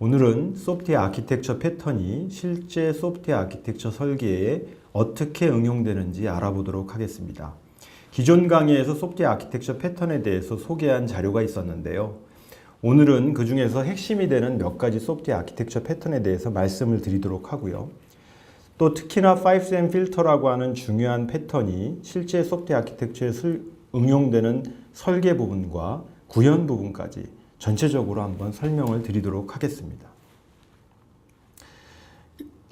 오늘은 소프트웨어 아키텍처 패턴이 실제 소프트웨어 아키텍처 설계에 어떻게 응용되는지 알아보도록 하겠습니다. 기존 강의에서 소프트웨어 아키텍처 패턴에 대해서 소개한 자료가 있었는데요. 오늘은 그 중에서 핵심이 되는 몇 가지 소프트웨어 아키텍처 패턴에 대해서 말씀을 드리도록 하고요. 또 특히나 5cm 필터라고 하는 중요한 패턴이 실제 소프트웨어 아키텍처에 슬- 응용되는 설계 부분과 구현 부분까지 전체적으로 한번 설명을 드리도록 하겠습니다.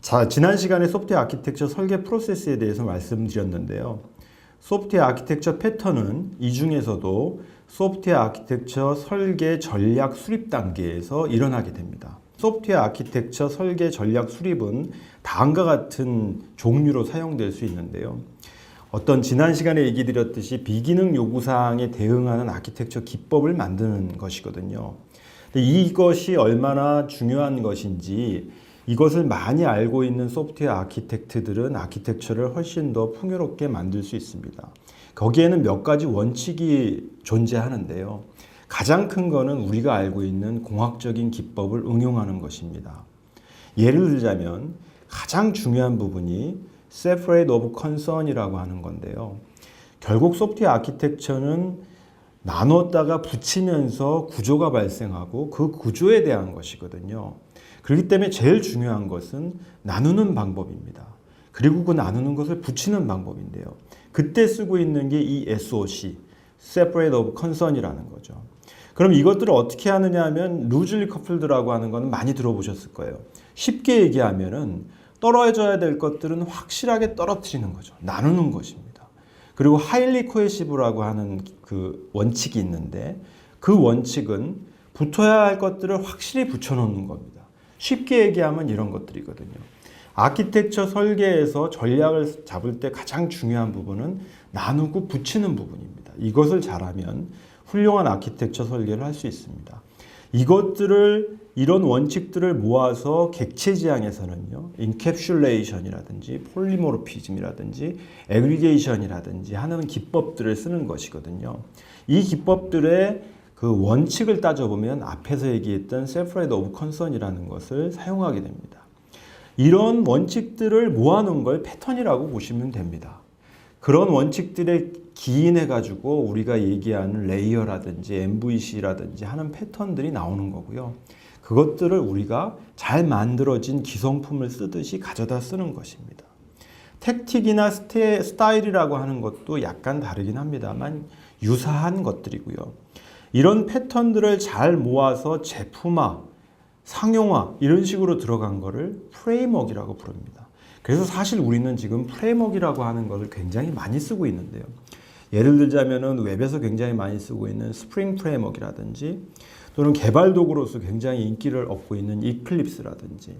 자, 지난 시간에 소프트웨어 아키텍처 설계 프로세스에 대해서 말씀드렸는데요. 소프트웨어 아키텍처 패턴은 이 중에서도 소프트웨어 아키텍처 설계 전략 수립 단계에서 일어나게 됩니다. 소프트웨어 아키텍처 설계 전략 수립은 다음과 같은 종류로 사용될 수 있는데요. 어떤 지난 시간에 얘기 드렸듯이 비기능 요구사항에 대응하는 아키텍처 기법을 만드는 것이거든요. 이것이 얼마나 중요한 것인지 이것을 많이 알고 있는 소프트웨어 아키텍트들은 아키텍처를 훨씬 더 풍요롭게 만들 수 있습니다. 거기에는 몇 가지 원칙이 존재하는데요. 가장 큰 거는 우리가 알고 있는 공학적인 기법을 응용하는 것입니다. 예를 들자면 가장 중요한 부분이 separate of concern이라고 하는 건데요. 결국 소프트웨어 아키텍처는 나눴다가 붙이면서 구조가 발생하고 그 구조에 대한 것이거든요. 그렇기 때문에 제일 중요한 것은 나누는 방법입니다. 그리고 그 나누는 것을 붙이는 방법인데요. 그때 쓰고 있는 게 이 SOC, separate of concern이라는 거죠. 그럼 이것들을 어떻게 하느냐 하면 루즐리 커플드라고 하는 거는 많이 들어보셨을 거예요. 쉽게 얘기하면은 떨어져야 될 것들은 확실하게 떨어뜨리는 거죠. 나누는 것입니다. 그리고 하일리 코에시브라고 하는 그 원칙이 있는데 그 원칙은 붙어야 할 것들을 확실히 붙여놓는 겁니다. 쉽게 얘기하면 이런 것들이거든요. 아키텍처 설계에서 전략을 잡을 때 가장 중요한 부분은 나누고 붙이는 부분입니다. 이것을 잘하면 훌륭한 아키텍처 설계를 할 수 있습니다. 이것들을 이런 원칙들을 모아서 객체 지향에서는요, 인캡슐레이션이라든지 폴리모르피즘이라든지 에그리게이션이라든지 하는 기법들을 쓰는 것이거든요. 이 기법들의 그 원칙을 따져보면 앞에서 얘기했던 separate of concern이라는 것을 사용하게 됩니다. 이런 원칙들을 모아놓은 걸 패턴이라고 보시면 됩니다. 그런 원칙들에 기인해 가지고 우리가 얘기하는 레이어라든지 MVC라든지 하는 패턴들이 나오는 거고요. 그것들을 우리가 잘 만들어진 기성품을 쓰듯이 가져다 쓰는 것입니다. 택틱이나 스테, 스타일이라고 하는 것도 약간 다르긴 합니다만 유사한 것들이고요. 이런 패턴들을 잘 모아서 제품화, 상용화 이런 식으로 들어간 거를 프레임워크라고 부릅니다. 그래서 사실 우리는 지금 프레임워크라고 하는 것을 굉장히 많이 쓰고 있는데요. 예를 들자면은 웹에서 굉장히 많이 쓰고 있는 스프링 프레임워크라든지 또는 개발 도구로서 굉장히 인기를 얻고 있는 이클립스라든지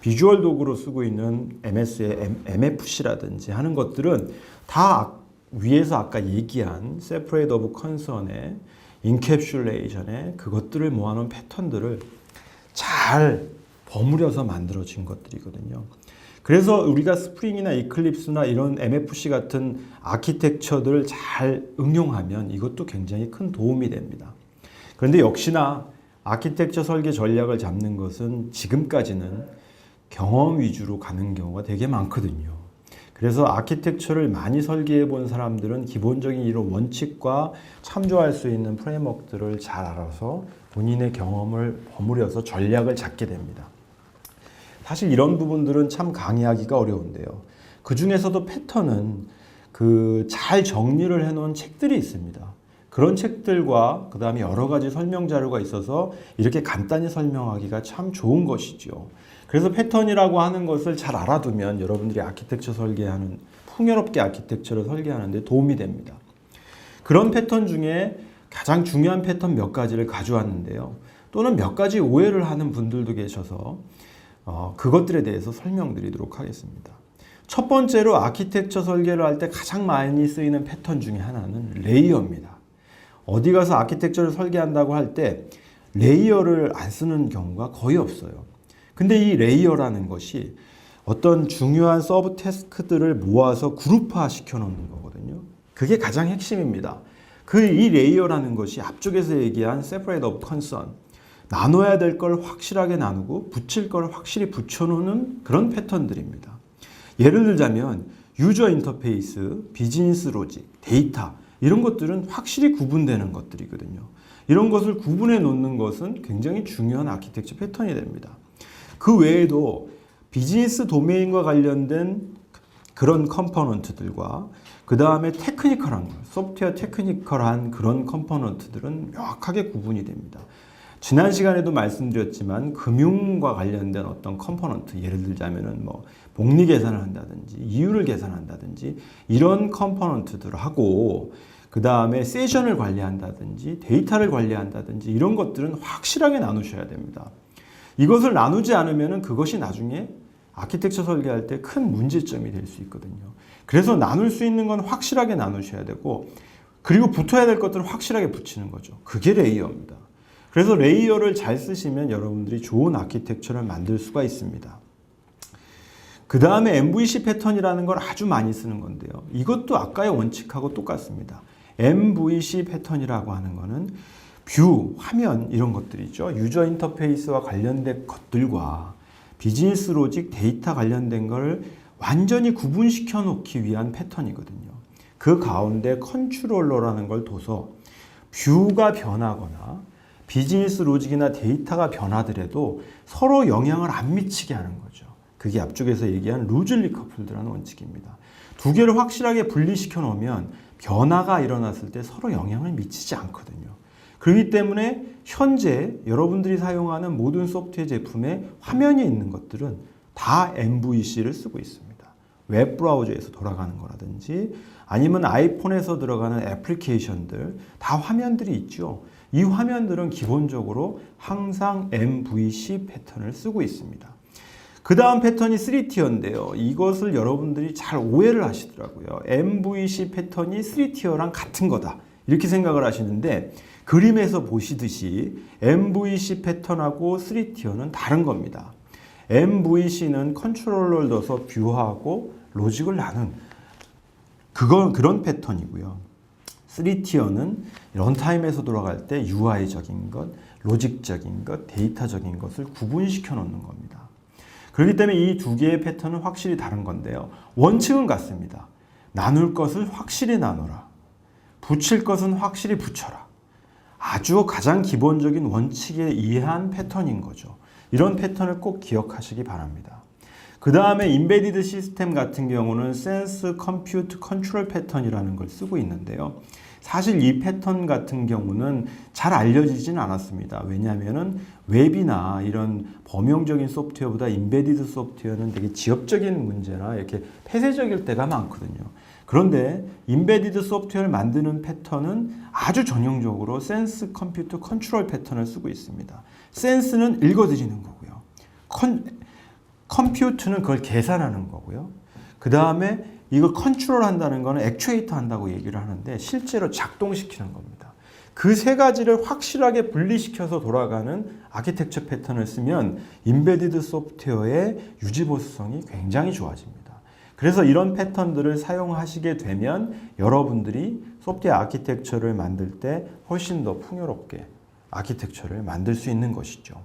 비주얼 도구로 쓰고 있는 MS의 MFC라든지 하는 것들은 다 위에서 아까 얘기한 separate of concern의 인캡슐레이션의 그것들을 모아놓은 패턴들을 잘 버무려서 만들어진 것들이거든요. 그래서 우리가 스프링이나 이클립스나 이런 MFC 같은 아키텍처들을 잘 응용하면 이것도 굉장히 큰 도움이 됩니다. 그런데 역시나 아키텍처 설계 전략을 잡는 것은 지금까지는 경험 위주로 가는 경우가 되게 많거든요. 그래서 아키텍처를 많이 설계해 본 사람들은 기본적인 이런 원칙과 참조할 수 있는 프레임워크들을 잘 알아서 본인의 경험을 버무려서 전략을 잡게 됩니다. 사실 이런 부분들은 참 강의하기가 어려운데요. 그 중에서도 패턴은 그 잘 정리를 해놓은 책들이 있습니다. 그런 책들과 그 다음에 여러 가지 설명 자료가 있어서 이렇게 간단히 설명하기가 참 좋은 것이죠. 그래서 패턴이라고 하는 것을 잘 알아두면 여러분들이 아키텍처 설계하는 풍요롭게 아키텍처를 설계하는데 도움이 됩니다. 그런 패턴 중에 가장 중요한 패턴 몇 가지를 가져왔는데요. 또는 몇 가지 오해를 하는 분들도 계셔서 어, 그것들에 대해서 설명드리도록 하겠습니다. 첫 번째로 아키텍처 설계를 할 때 가장 많이 쓰이는 패턴 중에 하나는 레이어입니다. 어디 가서 아키텍처를 설계한다고 할 때 레이어를 안 쓰는 경우가 거의 없어요. 근데 이 레이어라는 것이 어떤 중요한 서브 태스크들을 모아서 그룹화 시켜 놓는 거거든요. 그게 가장 핵심입니다. 그 이 레이어라는 것이 앞쪽에서 얘기한 separate of concern 나눠야 될 걸 확실하게 나누고 붙일 걸 확실히 붙여놓는 그런 패턴들입니다. 예를 들자면 유저 인터페이스, 비즈니스 로직, 데이터 이런 것들은 확실히 구분되는 것들이거든요. 이런 것을 구분해 놓는 것은 굉장히 중요한 아키텍처 패턴이 됩니다. 그 외에도 비즈니스 도메인과 관련된 그런 컴포넌트들과 그 다음에 테크니컬한 것, 소프트웨어 테크니컬한 그런 컴포넌트들은 명확하게 구분이 됩니다. 지난 시간에도 말씀드렸지만 금융과 관련된 어떤 컴포넌트 예를 들자면은 뭐 복리 계산을 한다든지 이율을 계산한다든지 이런 컴포넌트들하고 그 다음에 세션을 관리한다든지 데이터를 관리한다든지 이런 것들은 확실하게 나누셔야 됩니다. 이것을 나누지 않으면 그것이 나중에 아키텍처 설계할 때 큰 문제점이 될 수 있거든요. 그래서 나눌 수 있는 건 확실하게 나누셔야 되고 그리고 붙어야 될 것들을 확실하게 붙이는 거죠. 그게 레이어입니다. 그래서 레이어를 잘 쓰시면 여러분들이 좋은 아키텍처를 만들 수가 있습니다. 그 다음에 MVC 패턴이라는 걸 아주 많이 쓰는 건데요. 이것도 아까의 원칙하고 똑같습니다. MVC 패턴이라고 하는 거는 뷰, 화면 이런 것들이죠. 유저 인터페이스와 관련된 것들과 비즈니스 로직, 데이터 관련된 걸 완전히 구분시켜 놓기 위한 패턴이거든요. 그 가운데 컨트롤러라는 걸 둬서 뷰가 변하거나 비즈니스 로직이나 데이터가 변하더라도 서로 영향을 안 미치게 하는 거죠. 그게 앞쪽에서 얘기한 루즐리 커플드라는 원칙입니다. 두 개를 확실하게 분리시켜 놓으면 변화가 일어났을 때 서로 영향을 미치지 않거든요. 그렇기 때문에 현재 여러분들이 사용하는 모든 소프트웨어 제품에 화면이 있는 것들은 다 MVC를 쓰고 있습니다. 웹 브라우저에서 돌아가는 거라든지 아니면 아이폰에서 들어가는 애플리케이션들 다 화면들이 있죠. 이 화면들은 기본적으로 항상 MVC 패턴을 쓰고 있습니다. 그 다음 패턴이 3티어인데요. 이것을 여러분들이 잘 오해를 하시더라고요. MVC 패턴이 3티어랑 같은 거다. 이렇게 생각을 하시는데 그림에서 보시듯이 MVC 패턴하고 3티어는 다른 겁니다. MVC는 컨트롤러를 넣어서 뷰하고 로직을 나눈 그건 그런 패턴이고요. 3티어는 런타임에서 돌아갈 때 UI적인 것, 로직적인 것, 데이터적인 것을 구분시켜 놓는 겁니다. 그렇기 때문에 이 두 개의 패턴은 확실히 다른 건데요. 원칙은 같습니다. 나눌 것을 확실히 나눠라. 붙일 것은 확실히 붙여라. 아주 가장 기본적인 원칙에 의한 패턴인 거죠. 이런 패턴을 꼭 기억하시기 바랍니다. 그 다음에 인베디드 시스템 같은 경우는 센스 컴퓨트 컨트롤 패턴이라는 걸 쓰고 있는데요. 사실 이 패턴 같은 경우는 잘 알려지진 않았습니다. 왜냐하면 웹이나 이런 범용적인 소프트웨어보다 인베디드 소프트웨어는 되게 지엽적인 문제나 이렇게 폐쇄적일 때가 많거든요. 그런데 인베디드 소프트웨어를 만드는 패턴은 아주 전형적으로 센스 컴퓨터 컨트롤 패턴을 쓰고 있습니다. 센스는 읽어드리는 거고요. 컨, 컴퓨트는 그걸 계산하는 거고요. 그 다음에 이걸 컨트롤 한다는 거는 액추에이터 한다고 얘기를 하는데 실제로 작동시키는 겁니다. 그 세 가지를 확실하게 분리시켜서 돌아가는 아키텍처 패턴을 쓰면 인베디드 소프트웨어의 유지보수성이 굉장히 좋아집니다. 그래서 이런 패턴들을 사용하시게 되면 여러분들이 소프트웨어 아키텍처를 만들 때 훨씬 더 풍요롭게 아키텍처를 만들 수 있는 것이죠.